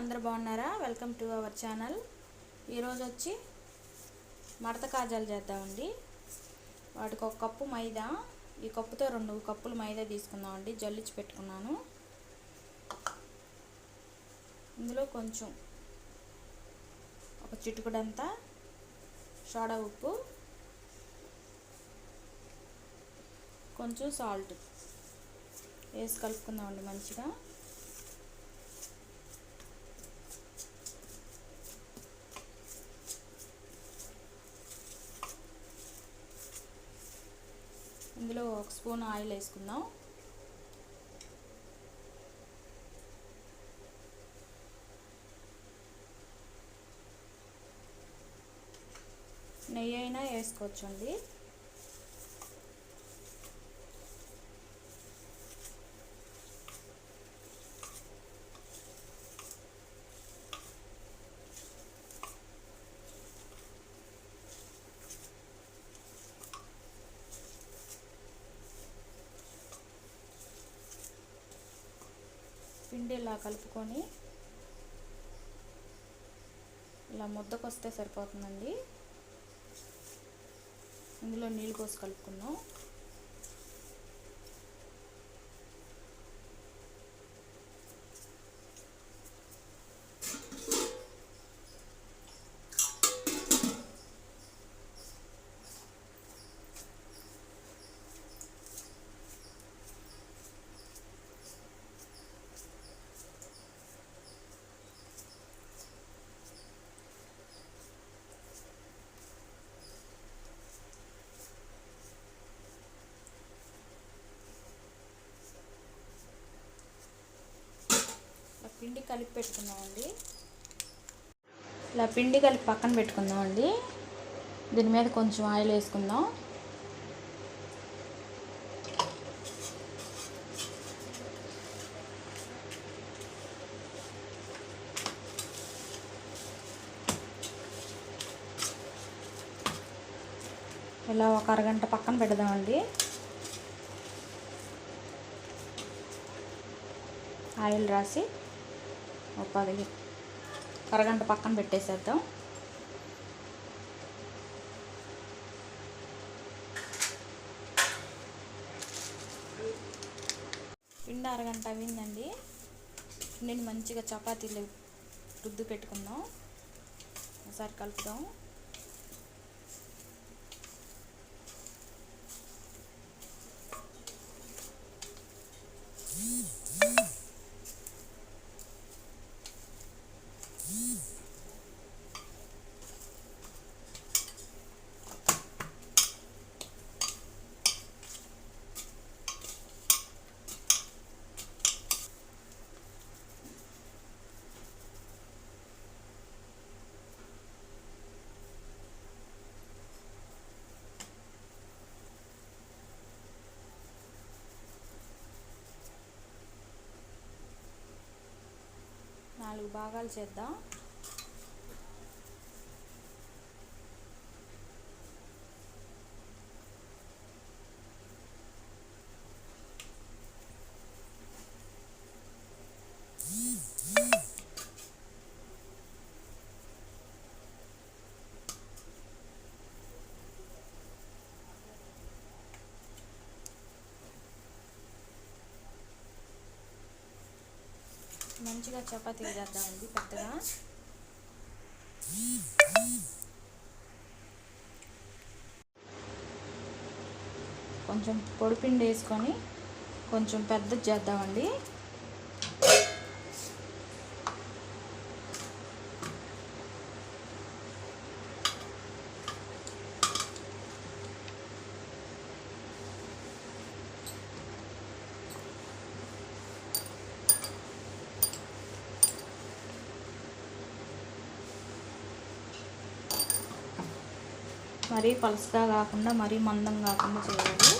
అందరు బాగున్నారా? Welcome to our channel ఈరోజు వచ్చి మడత కాజాలు చేద్దామండి. వాటికి ఒక కప్పు మైదా ఈ కప్పుతో రెండు కప్పులు మైదా తీసుకుందామండి. జల్లించి పెట్టుకున్నాను. ఇందులో కొంచెం ఒక చిటుకుడంతా సోడా ఉప్పు కొంచెం సాల్ట్ వేసి కలుపుకుందామండి మంచిగా. ఇందులో ఒక స్పూన్ ఆయిల్ వేసుకుందాం. నెయ్యి అయినా వేసుకోవచ్చండి. పిండి ఇలా కలుపుకొని ఇలా ముద్దకు వస్తే సరిపోతుందండి. ఇందులో నీళ్ళు పోసి కలుపుకున్నాం ఇలా పిండి కలిపి పెట్టుకుందామండి. ఇలా పిండి కలిపి పక్కన పెట్టుకుందామండి. దీని మీద కొంచెం ఆయిల్ వేసుకుందాం. ఇలా ఒక అరగంట పక్కన పెడదామండి. ఆయిల్ రాసి ఒక పది అరగంట పక్కన పెట్టేసేద్దాం. పిండి అరగంట అయిందండి. పిండిని మంచిగా చపాతీలు రుద్దు పెట్టుకుందాం. ఒకసారి కలుపుదాం. నాలుగు భాగాలు చేద్దాం. మంచిగా చపాతీలు చేద్దామండి పెద్దగా. కొంచెం పొడిపిండి వేసుకొని కొంచెం పెద్దది చేద్దామండి. మరీ పలుసుగా కాకుండా మరీ మందం కాకుండా చేయాలి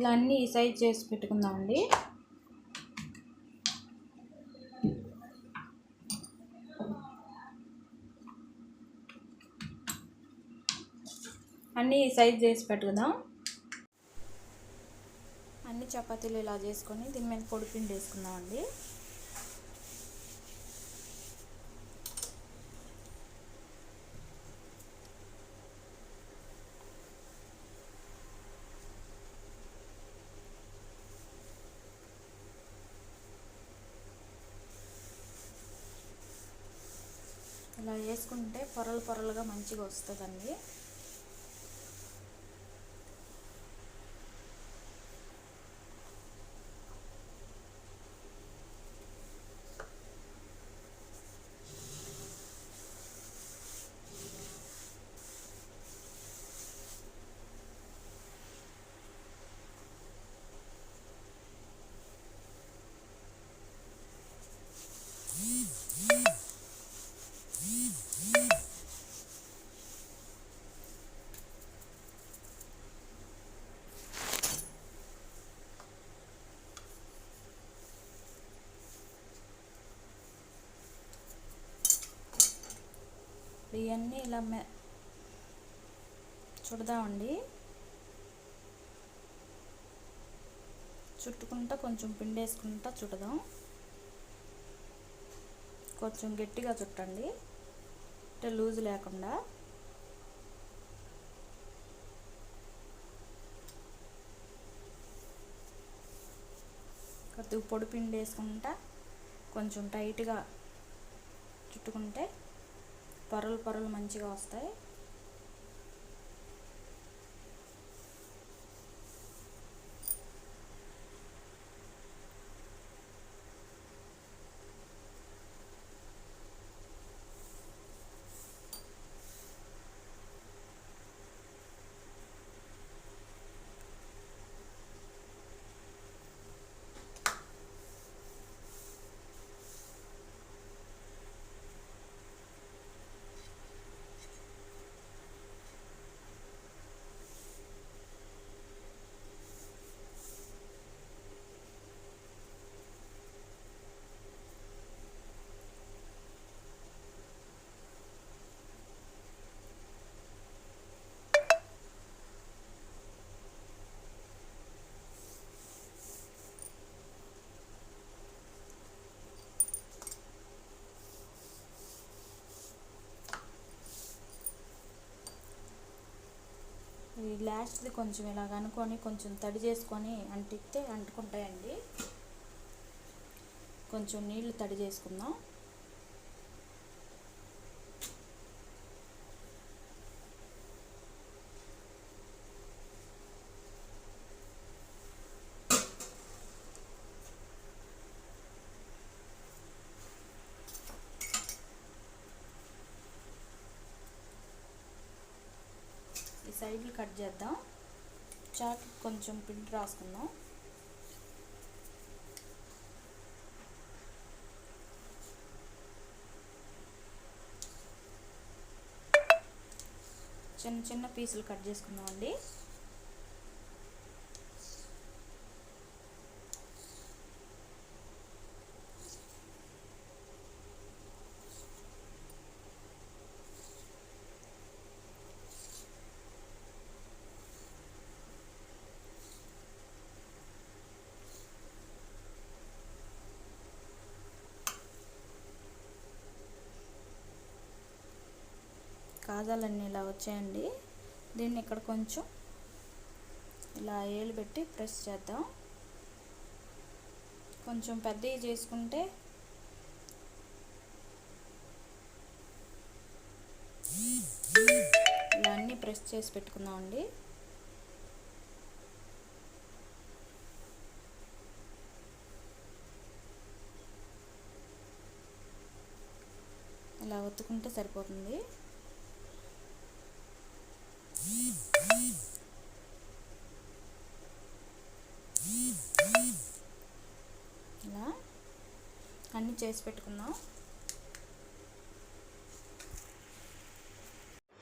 ఇలా అన్నీ ఈ సైజ్ చేసి పెట్టుకుందామండి. అన్నీ ఈ సైజ్ చేసి పెట్టుకుందాం. అన్ని చపాతీలు ఇలా చేసుకొని దీని మీద పొడిపిండి వేసుకుందామండి ఇలా వేసుకుంటే పొరలు పొరలుగా మంచిగా వస్తుందండి. ఇవన్నీ ఇలా మె చుడదామండి. చుట్టుకుంటా కొంచెం పిండి వేసుకుంటా చుడదాం. కొంచెం గట్టిగా చుట్టండి. అంటే లూజ్ లేకుండా. కొద్దిగా పొడి పిండి వేసుకుంటా కొంచెం టైట్గా చుట్టుకుంటే పొరలు పొరలు మంచిగా వస్తాయి. ఈ లాస్ట్ది కొంచెం ఇలా అనుకొని కొంచెం తడి చేసుకొని అంటిస్తే అంటుకుంటాయండి. కొంచెం నీళ్ళు తడి చేసుకుందాం ఈ సైడ్లు కట్ చేద్దాం. చాట్ కొంచెం పిండి రాసుకుందాం. చిన్న చిన్న పీసులు కట్ చేసుకుందాం అండి కాజాలన్నీ ఇలా వచ్చాయండి. దీన్ని ఇక్కడ కొంచెం ఇలా ఏలు పెట్టి ప్రెస్ చేద్దాం. కొంచెం పెద్దవి చేసుకుంటే ఇలా అన్నీ ప్రెస్ చేసి పెట్టుకుందాం అండి ఇలా ఒత్తుకుంటే సరిపోతుంది. ఇలా అన్నీ చేసి పెట్టుకుందాం.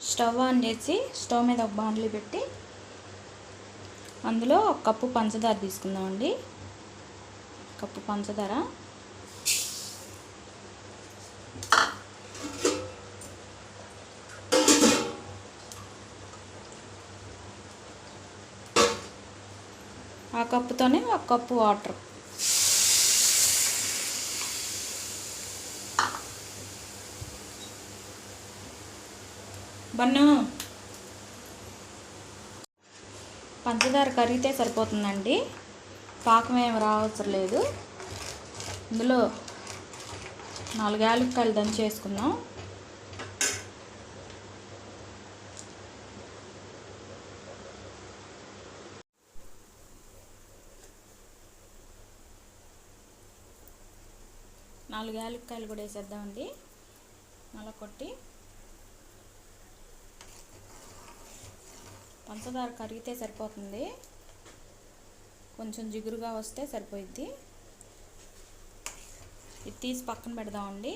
స్టవ్ ఆన్ చేసి స్టవ్ మీద ఒక బాండ్లీ పెట్టి అందులో ఒక కప్పు పంచదార తీసుకుందామండి. కప్పు పంచదార. ఆ కప్పుతోనే ఒక కప్పు వాటర్. బన్ను. పంచదార కరిగితే సరిపోతుందండి. పాకం ఏమి రావసరం లేదు. ఇందులో నాలుగు యాలక్కాయలు దంచేసుకుందాం. నాలుగు యాలక్కాయలు కూడా వేసేద్దామండి. నల్ల కొట్టి పంచదార కరిగితే సరిపోతుంది. కొంచెం జిగురుగా వస్తే సరిపోయిద్ది. ఇది తీసి పక్కన పెడదామండి.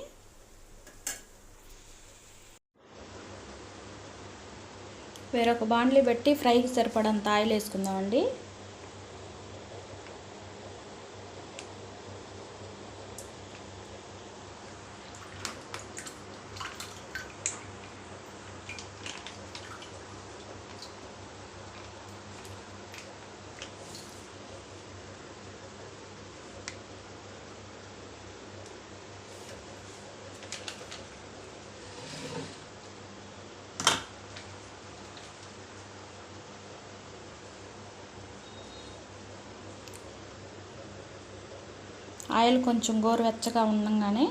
వేరొక బాండ్లీ పెట్టి ఫ్రైకి సరిపడంత ఆయిల్ వేసుకుందామండి. ఆయిల్ కొంచెం గోరువెచ్చగా ఉండగానే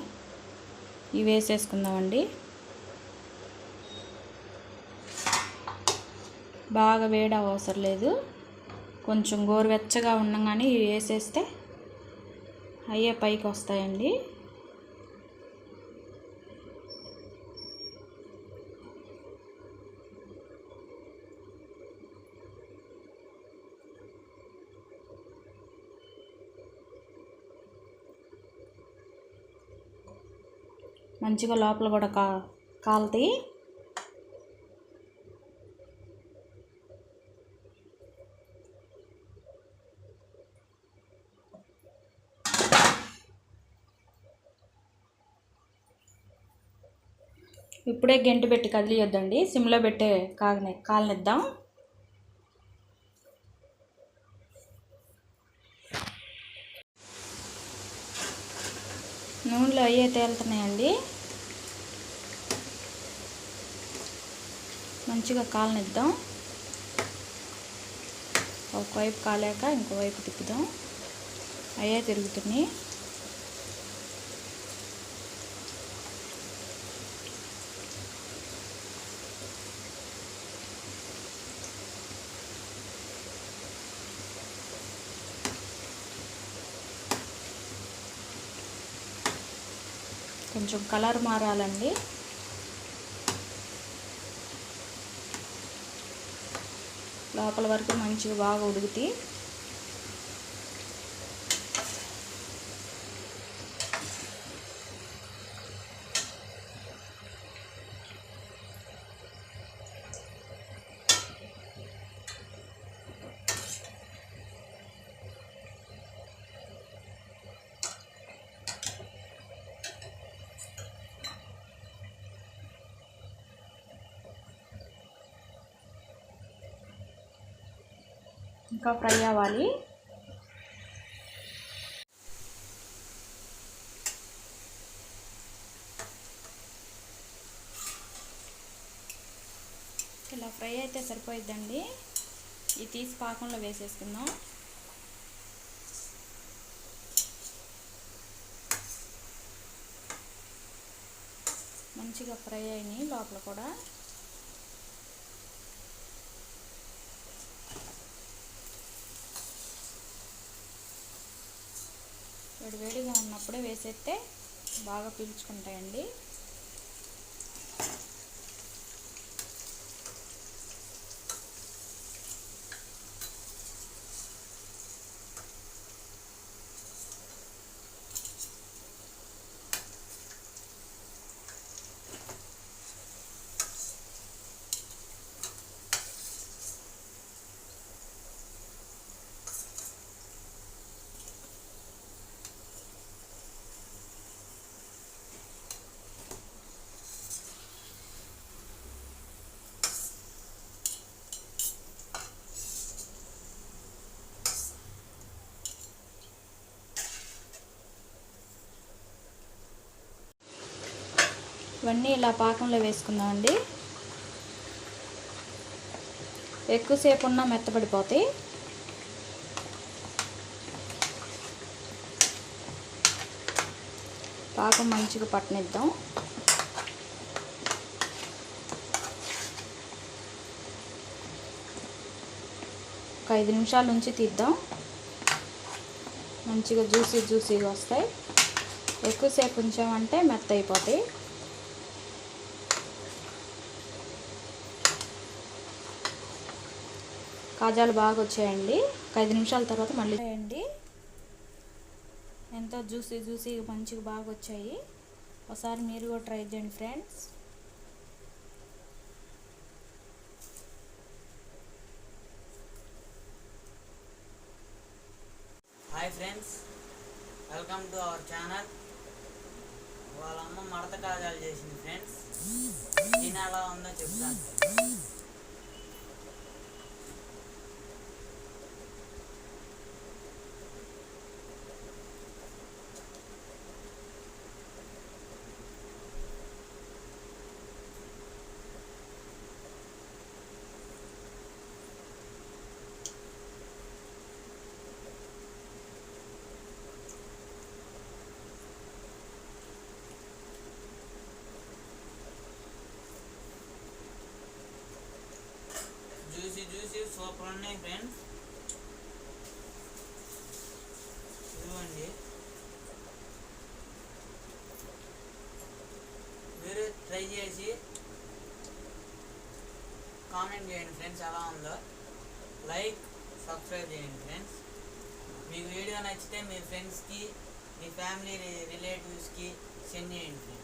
ఇవి వేసేసుకుందామండి. బాగా వేడి అవసరం లేదు. కొంచెం గోరువెచ్చగా ఉండగానే ఇవి వేసేస్తే అయ్యే పైకి వస్తాయండి. మంచిగా లోపల కూడా కా కాలుతాయి ఇప్పుడే గెంటి పెట్టి కదిలియొద్దండి. సిమ్లో పెట్టే కాగని కాలనిద్దాం. నూనెలో అయ్యే తేలుతున్నాయండి. మంచిగా కాలనిద్దాం. ఒకవైపు కాలేక ఇంకోవైపు తిప్పుదాం. అయ్యే తిరుగుతున్నాయి. కొంచెం కలర్ మారాలండి. లోపల వరకు మంచిగా బాగా ఉడుకుతాయి ఇంకా ఫ్రై అవ్వాలి. ఇలా ఫ్రై అయితే సరిపోయిద్దండి. ఇది తీసి పాకంలో వేసేసుకుందాం. మంచిగా ఫ్రై అయినాయి లోపల కూడా. వేడివేడిగా ఉన్నప్పుడే వేసేస్తే బాగా పీల్చుకుంటాయండి. ఇవన్నీ ఇలా పాకంలో వేసుకుందామండి ఎక్కువసేపు ఉన్నా మెత్తబడిపోతాయి. పాకం మంచిగా పట్టనిద్దాం. ఒక ఐదు నిమిషాల నుంచి తీద్దాం. మంచిగా జ్యూసీ జ్యూసీగా వస్తాయి. ఎక్కువసేపు ఉంచామంటే మెత్త అయిపోతాయి కాజాలు బాగా వచ్చాయండి. ఒక ఐదు నిమిషాల తర్వాత మళ్ళీ అండి ఎంతో జ్యూసీ జ్యూసీ మంచిగా బాగా వచ్చాయి. ఒకసారి మీరు కూడా ట్రై చేయండి friends. Hi friends. Welcome to our channel. వాళ్ళ అమ్మ మడత కాజాలు చేసింది ఫ్రెండ్స్. నేను ఎలా ఉందో చెప్తాను జ్యూసీ జ్యూసీ ఉన్నాయి ఫ్రెండ్స్. ఇదిగోండి. మీరు ట్రై చేసి కామెంట్ చేయండి ఫ్రెండ్స్ ఎలా ఉందో. లైక్ సబ్స్క్రైబ్ చేయండి ఫ్రెండ్స్. మీకు వీడియో నచ్చితే మీ ఫ్రెండ్స్కి మీ ఫ్యామిలీ రిలేటివ్స్కి సెండ్ చేయండి